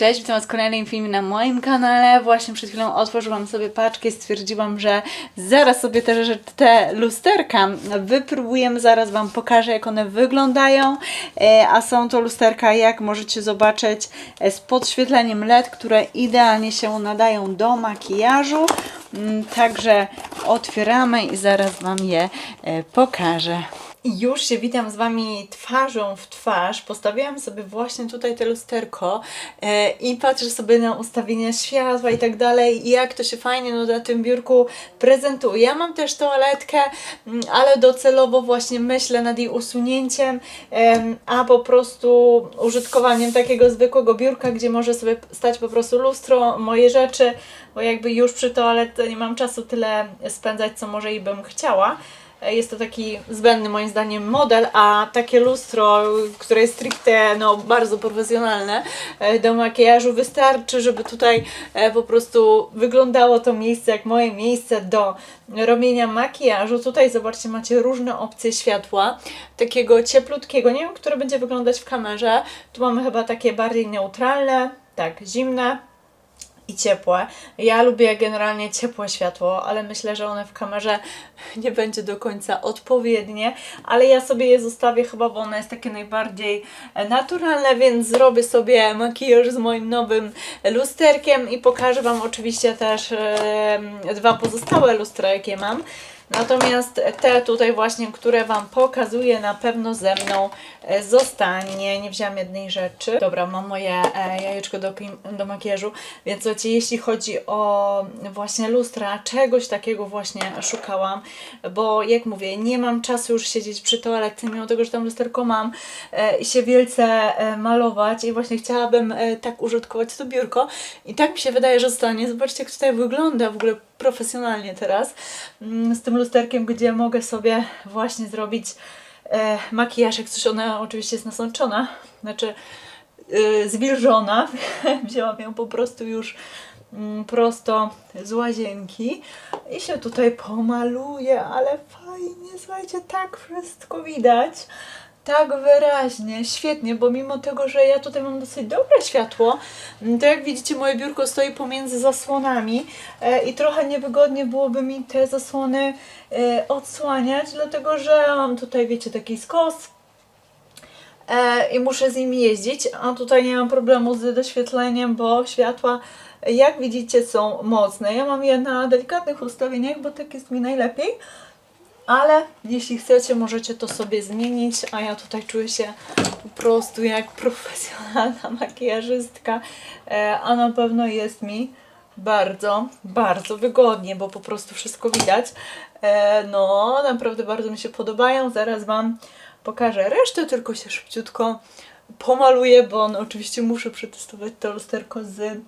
Cześć, witam w kolejnym filmie na moim kanale. Właśnie przed chwilą otworzyłam sobie paczkę i stwierdziłam, że zaraz sobie te, te lusterka wypróbujemy. Zaraz Wam pokażę, jak one wyglądają. E, A są to lusterka, jak możecie zobaczyć, e, z podświetleniem LED, które idealnie się nadają do makijażu. Mm, Także otwieramy i zaraz Wam je e, pokażę. Już się witam z Wami twarzą w twarz. Postawiłam sobie właśnie tutaj te lusterko e, i patrzę sobie na ustawienia światła i tak dalej jak to się fajnie no, na tym biurku prezentuje. Ja mam też toaletkę, mm, ale docelowo właśnie myślę nad jej usunięciem, em, a po prostu użytkowaniem takiego zwykłego biurka, gdzie może sobie stać po prostu lustro, moje rzeczy, bo jakby już przy toaletce nie mam czasu tyle spędzać, co może i bym chciała. Jest to taki zbędny moim zdaniem model, a takie lustro, które jest stricte no, bardzo profesjonalne e, do makijażu wystarczy, żeby tutaj e, po prostu wyglądało to miejsce jak moje miejsce do robienia makijażu. Tutaj zobaczcie, macie różne opcje światła, takiego cieplutkiego, nie wiem, które będzie wyglądać w kamerze. Tu mamy chyba takie bardziej neutralne, tak, zimne, i ciepłe. Ja lubię generalnie ciepłe światło, ale myślę, że one w kamerze nie będzie do końca odpowiednie, ale ja sobie je zostawię chyba, bo ono jest takie najbardziej e, naturalne, więc zrobię sobie makijaż z moim nowym lusterkiem i pokażę Wam oczywiście też e, dwa pozostałe lustra, jakie mam. Natomiast te tutaj właśnie, które Wam pokazuję, na pewno ze mną e, zostanie. Nie wzięłam jednej rzeczy. Dobra, mam moje e, jajeczko do, do makijażu, więc słuchajcie, jeśli chodzi o właśnie lustra, czegoś takiego właśnie szukałam, bo jak mówię, nie mam czasu już siedzieć przy toaletce, mimo tego, że tam lusterko mam e, i się wielce malować i właśnie chciałabym tak użytkować to biurko i tak mi się wydaje, że zostanie. Zobaczcie, jak tutaj wygląda w ogóle profesjonalnie teraz mm, z tym lusterkiem, gdzie mogę sobie właśnie zrobić e, makijaż, jak coś ona oczywiście jest nasączona, znaczy e, zwilżona. Wzięłam ją po prostu już mm, prosto z łazienki i się tutaj pomaluję, ale fajnie, słuchajcie, tak wszystko widać. Tak wyraźnie, świetnie, bo mimo tego, że ja tutaj mam dosyć dobre światło, m, to jak widzicie moje biurko stoi pomiędzy zasłonami e, i trochę niewygodnie byłoby mi te zasłony e, odsłaniać, dlatego że mam tutaj, wiecie, taki skos, e, i muszę z nimi jeździć, a tutaj nie mam problemu z doświetleniem, bo światła, jak widzicie, są mocne. Ja mam je na delikatnych ustawieniach, bo tak jest mi najlepiej, ale jeśli chcecie, możecie to sobie zmienić, a ja tutaj czuję się po prostu jak profesjonalna makijażystka, e, a na pewno jest mi bardzo, bardzo wygodnie, bo po prostu wszystko widać. E, no, naprawdę bardzo mi się podobają. Zaraz Wam pokażę resztę, tylko się szybciutko pomaluję, bo no, oczywiście muszę przetestować to lusterko z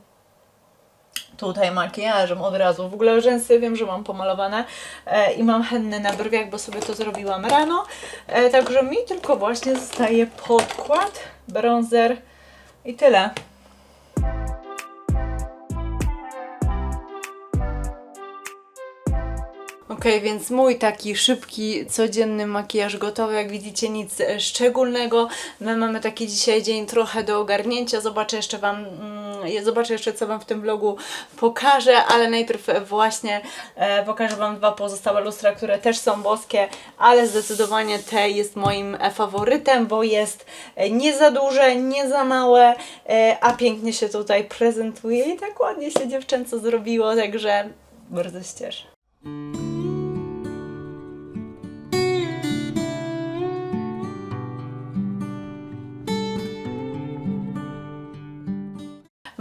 tutaj makijażem od razu. W ogóle rzęsy wiem, że mam pomalowane e, i mam hennę na brwiach, bo sobie to zrobiłam rano. E, także mi tylko właśnie zostaje podkład, bronzer i tyle. Ok, więc mój taki szybki, codzienny makijaż gotowy. Jak widzicie, nic e, szczególnego. My mamy taki dzisiaj dzień trochę do ogarnięcia. Zobaczę jeszcze Wam, mm, zobaczę jeszcze, co Wam w tym vlogu pokażę, ale najpierw e, właśnie e, pokażę Wam dwa pozostałe lustra, które też są boskie, ale zdecydowanie te jest moim e, faworytem, bo jest nie za duże, nie za małe, e, a pięknie się tutaj prezentuje i tak ładnie się dziewczęco zrobiło, także bardzo się cieszę.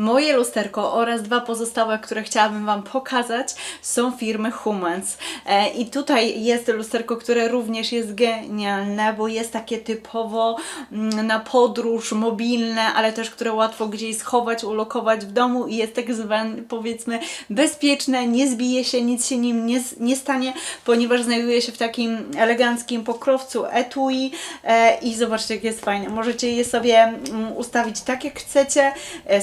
Moje lusterko oraz dwa pozostałe, które chciałabym Wam pokazać, są firmy Humans. E, I tutaj jest lusterko, które również jest genialne, bo jest takie typowo mm, na podróż, mobilne, ale też które łatwo gdzieś schować, ulokować w domu i jest tak zwane, powiedzmy, bezpieczne, nie zbije się, nic się nim nie, nie stanie, ponieważ znajduje się w takim eleganckim pokrowcu etui e, i zobaczcie, jak jest fajnie. Możecie je sobie mm, ustawić tak, jak chcecie, e,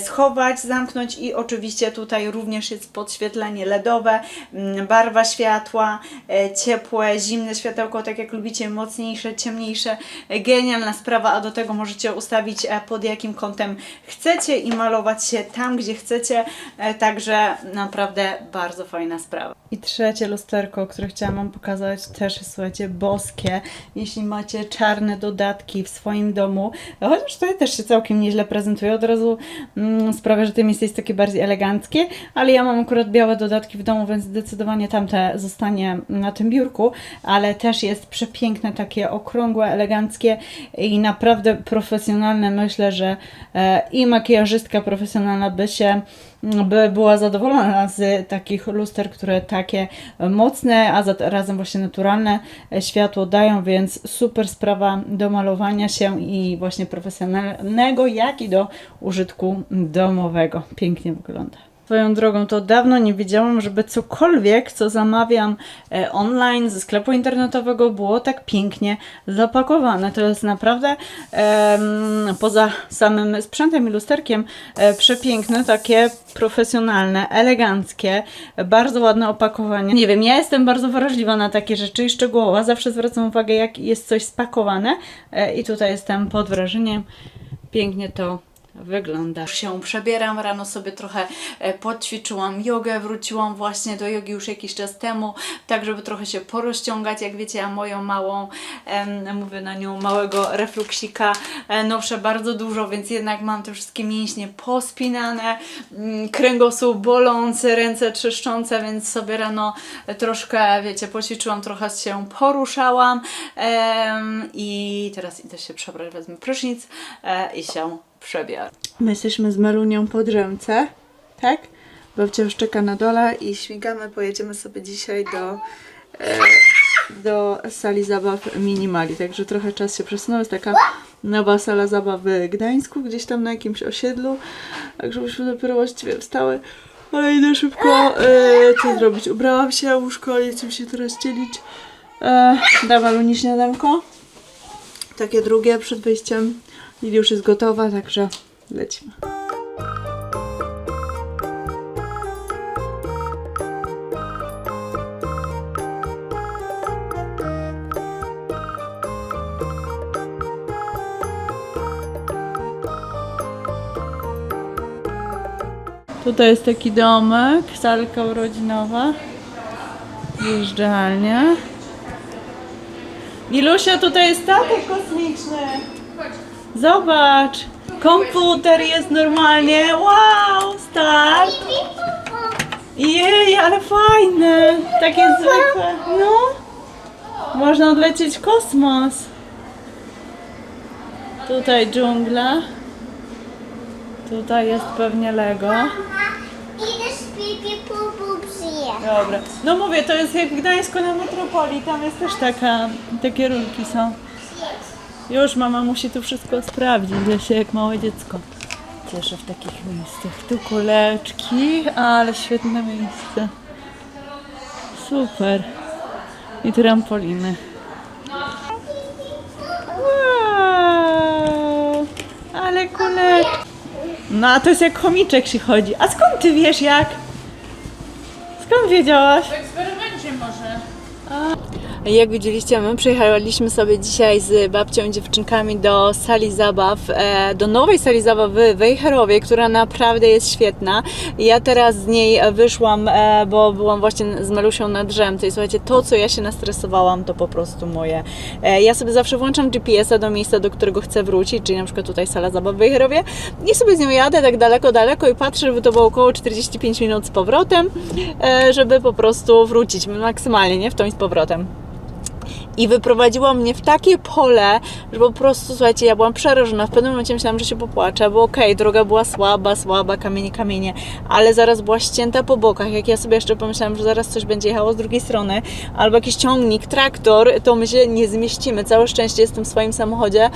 schować, zamknąć i oczywiście tutaj również jest podświetlenie LEDowe, mm, barwa światła, e, ciepłe, zimne światełko, tak jak lubicie, mocniejsze, ciemniejsze. Genialna sprawa, a do tego możecie ustawić e, pod jakim kątem chcecie i malować się tam, gdzie chcecie, e, także naprawdę bardzo fajna sprawa. I trzecie lusterko, które chciałam Wam pokazać, też jest, słuchajcie, boskie. Jeśli macie czarne dodatki w swoim domu, chociaż tutaj też się całkiem nieźle prezentuje, od razu mm, sprawia, że to miejsce jest takie bardziej eleganckie, ale ja mam akurat białe dodatki w domu, więc zdecydowanie tamte zostanie na tym biurku, ale też jest przepiękne, takie okrągłe, eleganckie i naprawdę profesjonalne. Myślę, że e, i makijażystka profesjonalna by się by była zadowolona z takich luster, które takie mocne, a zarazem właśnie naturalne światło dają, więc super sprawa do malowania się i właśnie profesjonalnego, jak i do użytku domowego. Pięknie wygląda. Swoją drogą, to dawno nie wiedziałam, żeby cokolwiek, co zamawiam e, online ze sklepu internetowego, było tak pięknie zapakowane. To jest naprawdę em, poza samym sprzętem i lusterkiem e, przepiękne, takie profesjonalne, eleganckie, bardzo ładne opakowanie. Nie wiem, ja jestem bardzo wrażliwa na takie rzeczy i szczegółowa. Zawsze zwracam uwagę, jak jest coś spakowane e, i tutaj jestem pod wrażeniem. Pięknie to wygląda. Się przebieram, rano sobie trochę e, poćwiczyłam jogę, wróciłam właśnie do jogi już jakiś czas temu, tak żeby trochę się porozciągać, jak wiecie, ja moją małą, em, mówię na nią małego refluksika, e, noszę bardzo dużo, więc jednak mam te wszystkie mięśnie pospinane, mm, kręgosłup bolący, ręce trzeszczące, więc sobie rano troszkę, wiecie, poćwiczyłam, trochę się poruszałam em, i teraz idę się przebrać, wezmę prysznic e, i się przebiorę. My jesteśmy z Melunią po drzemce, tak? Babcia już czeka na dole i śmigamy, pojedziemy sobie dzisiaj do, e, do sali zabaw Minimali, także trochę czas się przesunął, jest taka nowa sala zabaw w Gdańsku, gdzieś tam na jakimś osiedlu, także byśmy dopiero właściwie wstały, ale idę szybko e, co zrobić, ubrałam się, łóżko, jedziemy się teraz dzielić, e, da Meluni śniadanko, takie drugie przed wyjściem. Lili już jest gotowa, także lecimy. Tutaj jest taki domek, salka urodzinowa, zjeżdżalnia. Milusia, tutaj jest statek kosmiczny. Zobacz, komputer jest normalnie. Wow, start. Jej, ale fajne. Takie zwykłe. No. Można odlecieć w kosmos. Tutaj dżungla. Tutaj jest pewnie Lego. Dobra. No mówię, to jest jak w Gdańsku na metropolii. Tam jest też taka, takie rurki są. Już mama musi tu wszystko sprawdzić, ja się jak małe dziecko cieszę w takich miejscach. Tu kuleczki, ale świetne miejsce. Super. I trampoliny. Wow, ale kuleczki. No a to jest jak chomiczek się chodzi. A skąd ty wiesz jak? Skąd wiedziałaś? W eksperymencie może. Jak widzieliście, my przyjechaliśmy sobie dzisiaj z babcią i dziewczynkami do sali zabaw, e, do nowej sali zabaw w Wejherowie, która naprawdę jest świetna. Ja teraz z niej wyszłam, e, bo byłam właśnie z Melusią na drzemce i słuchajcie, to co ja się nastresowałam, to po prostu moje. E, Ja sobie zawsze włączam GPS-a do miejsca, do którego chcę wrócić, czyli na przykład tutaj sala zabaw w Wejherowie i sobie z nią jadę tak daleko, daleko i patrzę, żeby to było około 45 minut z powrotem, żeby po prostu wrócić maksymalnie, nie? W tą i z powrotem i wyprowadziło mnie w takie pole, że po prostu, słuchajcie, ja byłam przerażona. W pewnym momencie myślałam, że się popłaczę, bo okej, droga była słaba, słaba, kamienie, kamienie, ale zaraz była ścięta po bokach. Jak ja sobie jeszcze pomyślałam, że zaraz coś będzie jechało z drugiej strony, albo jakiś ciągnik, traktor, to my się nie zmieścimy. Całe szczęście jestem w swoim samochodzie,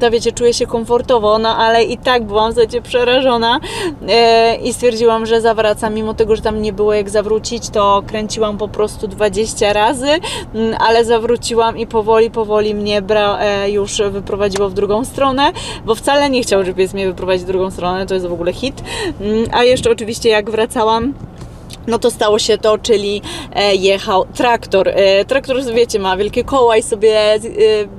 to wiecie, czuję się komfortowo, no ale i tak byłam, słuchajcie, przerażona e, i stwierdziłam, że zawracam, mimo tego, że tam nie było jak zawrócić, to kręciłam po prostu 20 razy, mm, ale zawróciłam wróciłam i powoli, powoli mnie bra, e, już wyprowadziło w drugą stronę, bo wcale nie chciał, pies mnie wyprowadzić w drugą stronę, to jest w ogóle hit. Mm, A jeszcze oczywiście jak wracałam, no to stało się to, czyli e, jechał traktor. E, traktor, wiecie, ma wielkie koła i sobie e,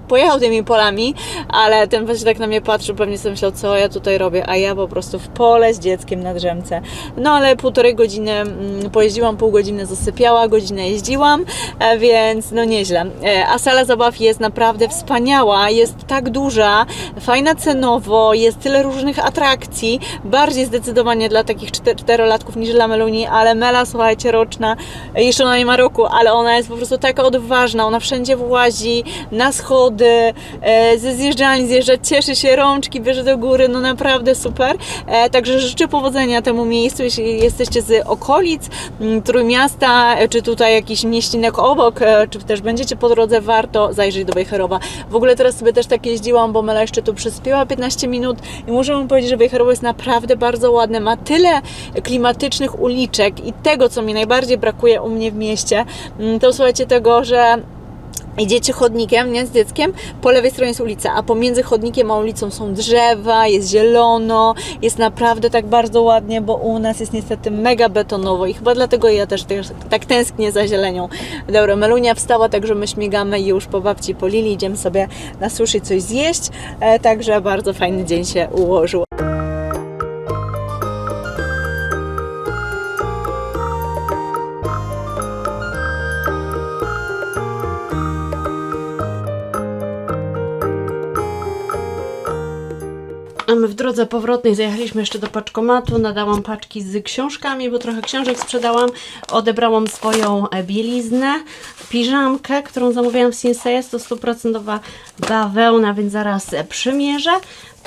pojechał tymi polami, ale ten właśnie tak na mnie patrzył, pewnie sobie myślał, co ja tutaj robię, a ja po prostu w pole z dzieckiem na drzemce. No ale półtorej godziny mm, pojeździłam, pół godziny zasypiała, godzinę jeździłam, więc no nieźle. A sala zabaw jest naprawdę wspaniała, jest tak duża, fajna cenowo, jest tyle różnych atrakcji, bardziej zdecydowanie dla takich czter- czterolatków niż dla Meluni, ale Mela, słuchajcie, roczna, jeszcze ona nie ma roku, ale ona jest po prostu taka odważna, ona wszędzie włazi, na schody, e, ze zjeżdżalni zjeżdża, cieszy się, rączki bierze do góry, no naprawdę super. E, także życzę powodzenia temu miejscu, jeśli jesteście z okolic m, Trójmiasta, e, czy tutaj jakiś mieścinek obok, e, czy też będziecie po drodze, warto zajrzeć do Wejherowa. W ogóle teraz sobie też tak jeździłam, bo Mela jeszcze tu przyspiała 15 minut i muszę wam powiedzieć, że Wejherowo jest naprawdę bardzo ładne, ma tyle klimatycznych uliczek i tego, co mi najbardziej brakuje u mnie w mieście, m, to słuchajcie tego, że Idziecie chodnikiem, nie, z dzieckiem, po lewej stronie jest ulica, a pomiędzy chodnikiem a ulicą są drzewa, jest zielono, jest naprawdę tak bardzo ładnie, bo u nas jest niestety mega betonowo i chyba dlatego ja też, też tak tęsknię za zielenią. Dobra, Melunia wstała, także my śmigamy już po babci, po Lili, idziemy sobie na sushi coś zjeść, e, także bardzo fajny dzień się ułożył. Drodze powrotnej zajechaliśmy jeszcze do paczkomatu, nadałam paczki z książkami, bo trochę książek sprzedałam. Odebrałam swoją e, bieliznę, piżamkę, którą zamówiłam w Sinsei. Jest to stuprocentowa bawełna, więc zaraz e, przymierzę.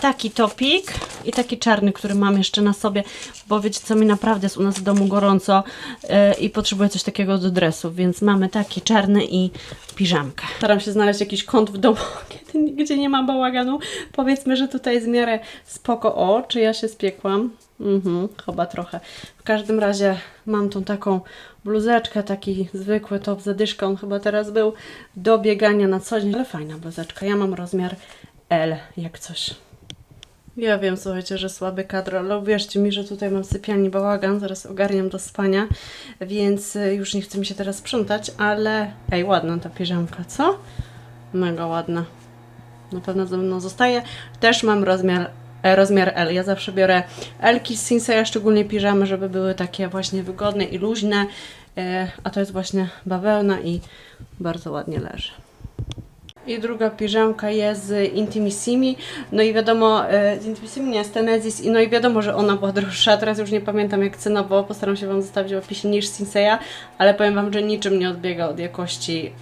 Taki topik i taki czarny, który mam jeszcze na sobie, bo wiecie co, mi naprawdę jest u nas w domu gorąco e, i potrzebuję coś takiego do dresów, więc mamy taki czarny i piżamkę. Staram się znaleźć jakiś kąt w domu, kiedy, gdzie nie ma bałaganu. Powiedzmy, że tutaj jest w miarę spoko. O, czy ja się spiekłam? Mhm, chyba trochę. W każdym razie mam tą taką bluzeczkę, taki zwykły top zadyszka, on chyba teraz był do biegania na co dzień, ale fajna bluzeczka. Ja mam rozmiar L, jak coś. Ja wiem, słuchajcie, że słaby kadr, ale uwierzcie mi, że tutaj mam sypialni bałagan, zaraz ogarniam do spania, więc y, już nie chce mi się teraz sprzątać, ale ej, ładna ta piżamka, co? Mega ładna. Na pewno ze mną zostaje. Też mam rozmiar, e, rozmiar L. Ja zawsze biorę L-ki z Sinseya, szczególnie piżamy, żeby były takie właśnie wygodne i luźne, e, a to jest właśnie bawełna i bardzo ładnie leży. I druga piżamka jest z Intimissimi. No i wiadomo, e, z Intimissimi nie, z Tenezis. I no i wiadomo, że ona była droższa. Teraz już nie pamiętam jak cenowo. Postaram się Wam zostawić w opisie niż Sinseya, ale powiem Wam, że niczym nie odbiega od jakości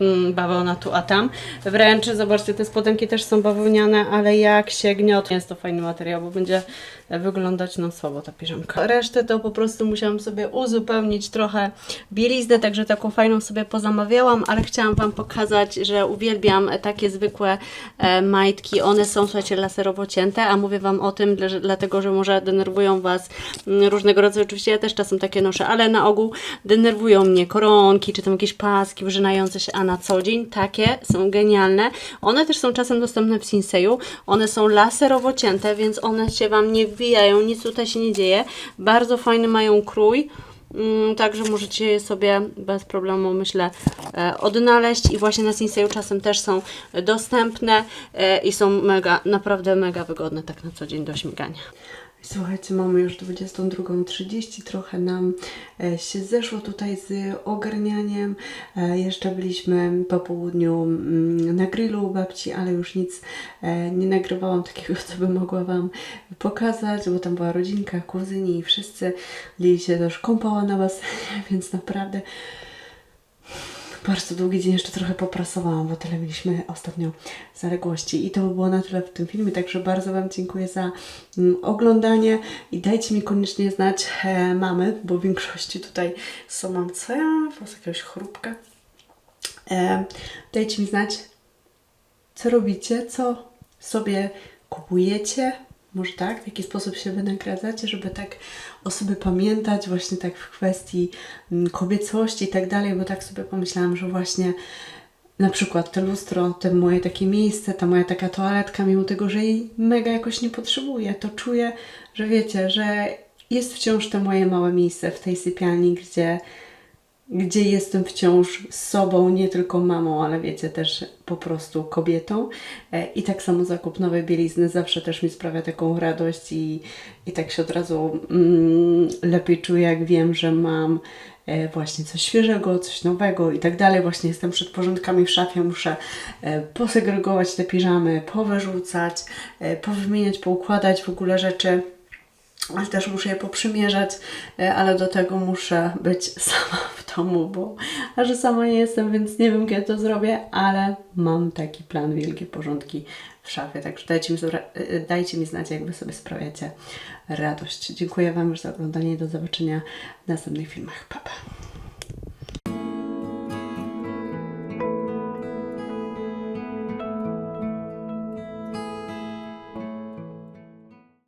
mm, bawełna tu a tam. Wręcz, zobaczcie, te spodenki też są bawełniane, ale jak się gniot, jest to fajny materiał, bo będzie wyglądać no słabo ta piżamka. Resztę to po prostu musiałam sobie uzupełnić trochę bieliznę, także taką fajną sobie pozamawiałam, ale chciałam Wam pokazać, że uwielbiam takie zwykłe e, majtki. One są, słuchajcie, laserowo cięte, a mówię Wam o tym, dla- dlatego, że może denerwują Was mm, różnego rodzaju, oczywiście ja też czasem takie noszę, ale na ogół denerwują mnie koronki, czy tam jakieś paski wrzynające się, a na co dzień takie są genialne. One też są czasem dostępne w Sinseju. One są laserowo cięte, więc one się Wam nie wbijają, nic tutaj się nie dzieje. Bardzo fajny mają krój. Mm, Także możecie je sobie bez problemu, myślę, e, odnaleźć i właśnie na Sinseju czasem też są dostępne e, i są mega, naprawdę mega wygodne tak na co dzień do śmigania. Słuchajcie, mamy już 22.30, trochę nam e, się zeszło tutaj z ogarnianiem. E, Jeszcze byliśmy po południu mm, na grillu u babci, ale już nic e, nie nagrywałam takiego, co bym mogła Wam pokazać, bo tam była rodzinka, kuzyni i wszyscy. Lili się też kąpała na basenie, więc naprawdę bardzo długi dzień jeszcze trochę poprasowałam, bo tyle mieliśmy ostatnio zaległości. I to by było na tyle w tym filmie, także bardzo Wam dziękuję za mm, oglądanie i dajcie mi koniecznie znać e, mamy, bo w większości tutaj są mam co ja was jakiegoś chrupka. E, dajcie mi znać, co robicie, co sobie kupujecie, może tak, w jaki sposób się wynagradzacie, żeby tak o sobie pamiętać, właśnie tak w kwestii mm, kobiecości i tak dalej, bo tak sobie pomyślałam, że właśnie na przykład to lustro, te moje takie miejsce, ta moja taka toaletka, mimo tego, że jej mega jakoś nie potrzebuję, to czuję, że wiecie, że jest wciąż to moje małe miejsce w tej sypialni, gdzie, gdzie jestem wciąż z sobą, nie tylko mamą, ale wiecie, też po prostu kobietą. E, I tak samo zakup nowej bielizny zawsze też mi sprawia taką radość i, i tak się od razu mm, lepiej czuję, jak wiem, że mam e, właśnie coś świeżego, coś nowego i tak dalej. Właśnie jestem przed porządkami w szafie, muszę e, posegregować te piżamy, powyrzucać, powymieniać, poukładać w ogóle rzeczy. Też muszę je poprzymierzać, e, ale do tego muszę być sama w domu, bo a że sama nie jestem, więc nie wiem kiedy to zrobię, ale mam taki plan, wielkie porządki w szafie, także dajcie mi, zora- e, dajcie mi znać, jak Wy sobie sprawiacie radość. Dziękuję Wam za oglądanie i do zobaczenia w następnych filmach. Pa, pa.